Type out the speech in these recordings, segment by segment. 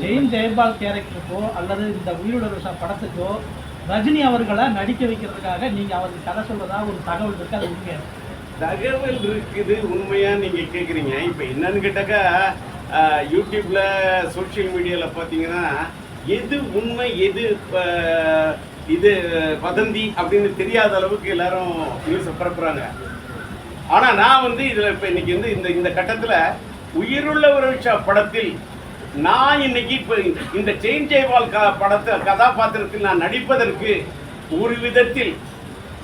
ஜெயின் ஜெயபால் கேரக்டருக்கோ அல்லது இந்த உயிரோட படத்துக்கோ ரஜினி அவர்களை நடிக்க வைக்கிறதுக்காக நீங்க அவருக்கு கதை சொல்றதா ஒரு தகவல் இருக்கு அது உண்மையா? தகவல் இருக்குது உண்மையா நீங்க கேக்குறீங்க. இப்ப என்னன்னு கேட்டாக்கா யூடியூப்ல சோஷியல் மீடியால பாத்தீங்கன்னா எது உண்மை எது இது வதந்தி அப்படின்னு தெரியாத அளவுக்கு எல்லாரும் நியூஸை பரப்புறாங்க. ஆனா நான் வந்து இதுல இப்ப இன்னைக்கு வந்து இந்த இந்த கட்டத்துல உயிருள்ள ஒரு படத்தில் நான் இன்னைக்கு இப்போ இந்த செயின் ஜெய்வால் க படத்தை கதாபாத்திரத்தில் நான் நடிப்பதற்கு ஒரு விதத்தில்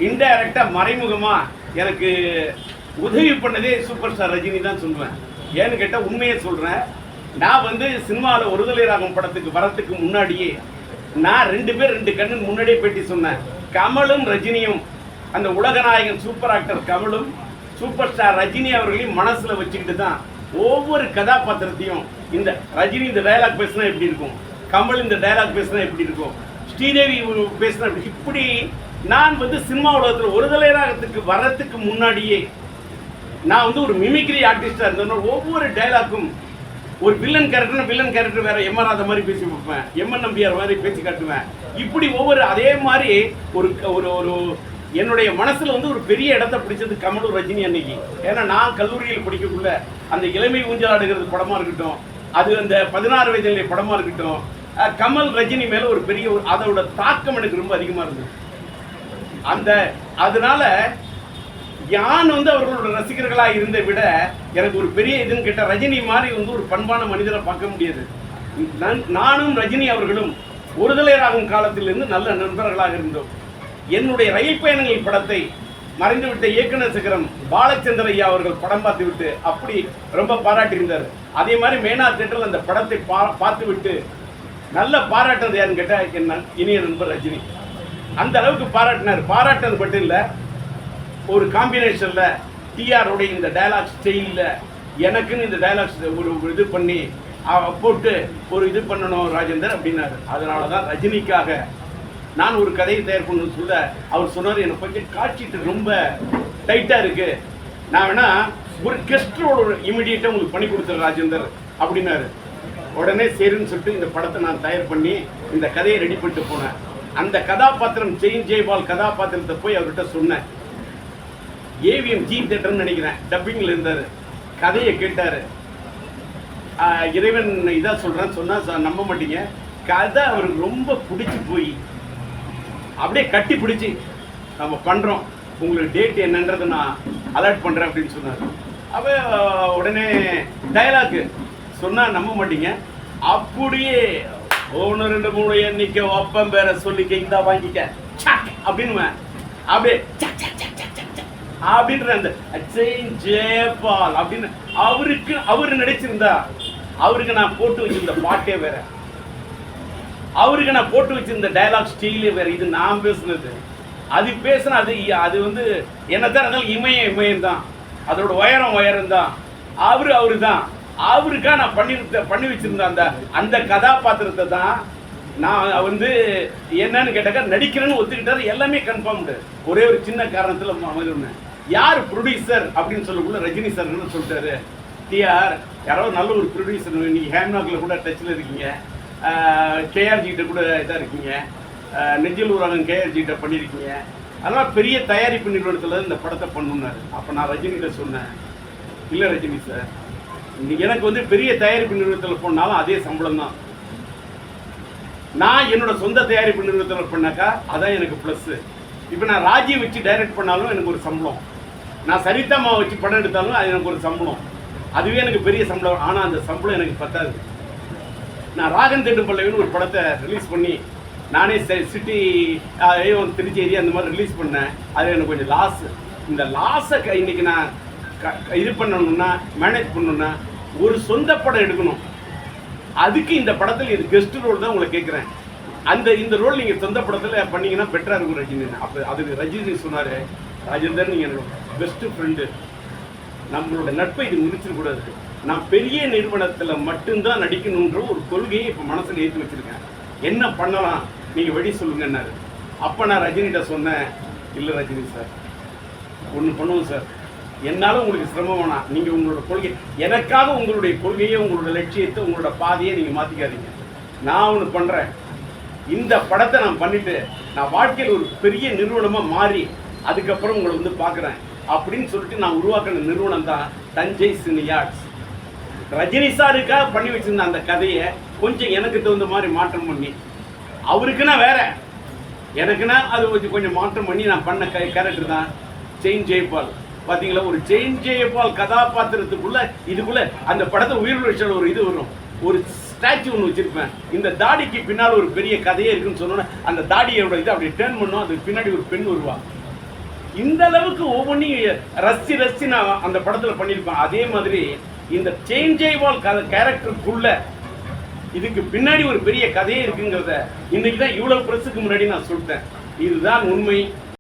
இன்டைரக்டாக மறைமுகமாக எனக்கு உதவி பண்ணதே சூப்பர் ஸ்டார் ரஜினி தான் சொல்லுவேன். ஏன்னு கேட்டால் உண்மையை சொல்கிறேன் நான் வந்து சினிமாவில் ஒருதலை ராகம் படத்துக்கு வரத்துக்கு முன்னாடியே நான் ரெண்டு பேர் ரெண்டு கண்ணு முன்னாடியே பேட்டி சொன்னேன். கமலும் ரஜினியும் அந்த உலகநாயகன் சூப்பர் ஆக்டர் கமலும் சூப்பர் ஸ்டார் ரஜினி அவர்களையும் மனசில் வச்சுக்கிட்டு தான் ஒவ்வொரு கதாபாத்திரத்தையும் இந்த ரஜினி இந்த டயலாக் பேசினா எப்படி இருக்கும்? கமல் இந்த டயலாக் பேசினா எப்படி இருக்கும்? ஸ்ரீதேவி பேசினா எப்படி? இப்படி நான் வந்து சினிமா உலகத்தில் ஒரு தலைராகத்துக்கு வர்றதுக்கு முன்னாடியே நான் வந்து ஒரு மிமிக்ரி ஆர்டிஸ்டாக இருந்தேன்னா ஒவ்வொரு டயலாக்கும் ஒரு வில்லன் கேரக்டர் வில்லன் கேரக்டர் வேற எம்ஆர் ஆர் மாதிரி பேசி வைப்பேன். எம்என் நம்பியார் மாதிரி பேசி காட்டுவேன். இப்படி ஒவ்வொரு அதே மாதிரி ஒரு ஒரு ஒரு என்னுடைய மனசில் வந்து ஒரு பெரிய இடத்த பிடிச்சது கமலூர் ரஜினி அன்னைக்கு. ஏன்னா நான் கல்லூரியில் படிக்கக்குள்ள அந்த இளமை ஊஞ்சலாடுகிறது படமாக இருக்கட்டும் அது அந்த பதினாறு வயதிலே படமாக இருக்கட்டும் கமல் ரஜினி மேலே ஒரு பெரிய ஒரு அதோட தாக்கம் எனக்கு ரொம்ப அதிகமாக இருந்தது. அந்த அதனால யான் வந்து அவர்களோட ரசிகர்களாக இருந்த விட எனக்கு ஒரு பெரிய இதுன்னு கேட்ட ரஜினி மாதிரி வந்து ஒரு பண்பான மனிதரை பார்க்க முடியாது. நானும் ரஜினி அவர்களும் ஒருதலையராகும் காலத்திலிருந்து நல்ல நண்பர்களாக இருந்தோம். என்னுடைய ரயில் பயணங்கள் படத்தை மறைந்துவிட்ட இயக்குனர் சிகரம் பாலச்சந்திர ஐயா அவர்கள் படம் பார்த்து விட்டு அப்படி ரொம்ப பாராட்டியிருந்தார். அதே மாதிரி மேனா தேட்டரில் அந்த படத்தை பா பார்த்து விட்டு நல்ல பாராட்டுறது யாருன்னு கேட்டால் என் இனிய நண்பர் ரஜினி. அந்த அளவுக்கு பாராட்டினார். பாராட்டுறது மட்டும் இல்லை ஒரு காம்பினேஷனில் டிஆருடைய இந்த டயலாக் ஸ்டைலில் எனக்குன்னு இந்த டயலாக்ஸ் ஒரு இது பண்ணி போட்டு ஒரு இது பண்ணணும் ராஜேந்தர் அப்படின்னாரு. அதனால தான் ரஜினிக்காக நான் ஒரு கதையை தயார் பண்ணணும்னு சொல்ல அவர் சொன்னார். எனக்கு கொஞ்சம் காட்சிட்டு ரொம்ப டைட்டாக இருக்குது நான் வேணால் ஒரு கெஸ்டரோட இமிடியேட்டாக உங்களுக்கு பண்ணி கொடுத்துறேன் ராஜேந்தர் அப்படின்னாரு. உடனே சரின்னு சொல்லிட்டு இந்த படத்தை நான் தயார் பண்ணி இந்த கதையை ரெடி பண்ணிட்டு போனேன். அந்த கதாபாத்திரம் ஜெயின் ஜெய்பால் கதாபாத்திரத்தை போய் அவர்கிட்ட சொன்னேன். ஏவிஎம் ஜி தேட்டர்னு நினைக்கிறேன். டப்பிங்கில் இருந்தார். கதையை கேட்டார். இறைவன் இதாக சொல்கிறேன்னு சொன்னால் நம்ப மாட்டீங்க. கதை அவருக்கு ரொம்ப பிடிச்சி போய் அப்படியே கட்டி பிடிச்சி நம்ம பண்ணுறோம் உங்களுக்கு டேட் என்னன்றதை நான் அலர்ட் பண்ணுறேன் அப்படின்னு சொன்னார். அவ உடனே டயலாக்கு சொன்னால் நம்ப மாட்டீங்க. அப்படியே ஒன்று ரெண்டு மூணு எண்ணிக்கை ஒப்பம் பேரை சொல்லிக்க இந்தா வாங்கிக்க. அப்படின்னு அப்படியே அப்படின்ற அந்த ஜெயபால் அப்படின்னு அவருக்கு அவர் நடிச்சிருந்தா அவருக்கு நான் போட்டு வச்சிருந்த பாட்டே வேற. அவருக்கு நான் போட்டு வச்சிருந்த டயலாக் ஸ்டீலே வேற. இது நான் பேசுனது. அது பேசினா அது அது வந்து என்னதான் இருந்தாலும் இமயம் இமயம் தான். அதோட உயரம் உயரம் தான். அவர் அவரு தான் அவருக்கா நான் பண்ணி பண்ணி வச்சிருந்தேன் அந்த அந்த கதாபாத்திரத்தை தான் நான் வந்து என்னன்னு கேட்டாக்கா நடிக்கிறேன்னு ஒத்துக்கிட்டாரு. எல்லாமே கன்ஃபார்ம்டு ஒரே ஒரு சின்ன காரணத்தில் அமைதிருந்தேன் யார் ப்ரொடியூசர் அப்படின்னு சொல்லக்குள்ள ரஜினி சார் சொல்லிட்டாரு. டிஆர் யாரோ நல்ல ஒரு ப்ரொடியூசர் நீங்கள் ஹேம்நாக்கில் கூட டச்சில் இருக்கீங்க. கேஆர்ஜி கிட்ட கூட இதாக இருக்கீங்க. நெஞ்சில் ஊரகம் கேஆர்ஜிகிட்ட பண்ணியிருக்கீங்க அதெல்லாம் பெரிய தயாரிப்பு நிறுவனத்தில் இந்த படத்தை பண்ணுனாரு. அப்போ நான் ரஜினிகிட்ட சொன்னேன். இல்லை ரஜினி சார் எனக்கு வந்து பெரிய தயாரிப்பு நிறுவனத்தில் போனாலும் அதே சம்பளம் தான். நான் என்னோட சொந்த தயாரிப்பு நிறுவனத்தில் பண்ணாக்கா அதான் எனக்கு ப்ளஸ்ஸு இப்போ நான் ராஜி வச்சு டைரக்ட் பண்ணாலும் எனக்கு ஒரு சம்பளம். நான் சரிதாமா வச்சு படம் எடுத்தாலும் அது எனக்கு ஒரு சம்பளம். அதுவே எனக்கு பெரிய சம்பளம். ஆனால் அந்த சம்பளம் எனக்கு பத்தாது. நான் ராகன் தேட்டு பல்லவின்னு ஒரு படத்தை ரிலீஸ் பண்ணி நானே சிட்டி திருச்சி ஏரியா அந்த மாதிரி ரிலீஸ் பண்ணேன். அது எனக்கு கொஞ்சம் லாஸ் இந்த லாஸை இன்னைக்கு நான் க- இது பண்ணணும்னா மேனேஜ் பண்ணணும்னா ஒரு சொந்த படம் எடுக்கணும். அதுக்கு இந்த படத்தில் இது கெஸ்ட் ரோல் தான் உங்களை கேட்குறேன். அந்த இந்த ரோல் நீங்கள் சொந்த படத்தில் பண்ணீங்கன்னா பெட்டராக இருக்கும் ரஜினி. அப்போ அதுக்கு ரஜினி சொன்னார் ராஜேந்தர் நீங்கள் என்னோட பெஸ்ட்டு ஃப்ரெண்டு நம்மளோட நட்பை இது முடிச்சிடக்கூடாது நான் பெரிய நிறுவனத்தில் மட்டும்தான் நடிக்கணுன்ற ஒரு கொள்கையை இப்போ மனசில் ஏற்றி வச்சிருக்கேன். என்ன பண்ணலாம்? நீங்கள் வெடி சொல்லுங்கன்னாரு. அப்போ நான் ரஜினிகிட்ட சொன்னேன். இல்லை ரஜினி சார். ஒன்று பண்ணுவோம் சார். என்னால் உங்களுக்கு சிரமம் வேணாம். நீங்கள் உங்களோட கொள்கை எனக்காக உங்களுடைய கொள்கையை உங்களோட லட்சியத்தை உங்களோட பாதையை நீங்கள் மாற்றிக்காதீங்க நான் ஒன்று பண்ணுறேன் இந்த படத்தை நான் பண்ணிட்டு நான் வாழ்க்கையில் ஒரு பெரிய நிறுவனமாக மாறி அதுக்கப்புறம் உங்களை வந்து பார்க்குறேன் அப்படின்னு சொல்லிட்டு நான் உருவாக்கின நிறுவனம் தான் தஞ்சை சினியார்ட்ஸ். ரஜினி சாருக்காக பண்ணி வச்சிருந்த அந்த கதையை கொஞ்சம் எனக்கு தகுந்த மாதிரி மாற்றம் பண்ணி அவருக்குன்னா வேற. எனக்குன்னா அது கொஞ்சம் கொஞ்சம் மாற்றம் பண்ணி நான் பண்ண கேரக்டர் தான் செயின் ஜெயபால் பார்த்தீங்களா ஒரு செயின் ஜெயபால் கதாபாத்திரத்துக்குள்ள இதுக்குள்ள அந்த படத்தை உயிர் வச்சல் ஒரு இது வரும். ஒரு ஸ்டாச்சு ஒன்று வச்சிருப்பேன். இந்த தாடிக்கு பின்னால் ஒரு பெரிய கதையே இருக்குன்னு சொன்னோன்னே அந்த தாடியோட இது அப்படி டேர்ன் பண்ணும். அதுக்கு பின்னாடி ஒரு பெண் வருவா. இந்த அளவுக்கு ஒவ்வொன்றையும் ரசி ரசி நான் அந்த படத்தில் பண்ணியிருப்பேன். அதே மாதிரி இந்த செயின் ஜெய்வால் கதை கேரக்டருக்குள்ள இதுக்கு பின்னாடி ஒரு பெரிய கதையே இருக்குங்கிறத இன்னைக்கு தான் இவ்வளவு பிரசுக்கு முன்னாடி நான் சொல்லிட்டேன். இதுதான் உண்மை.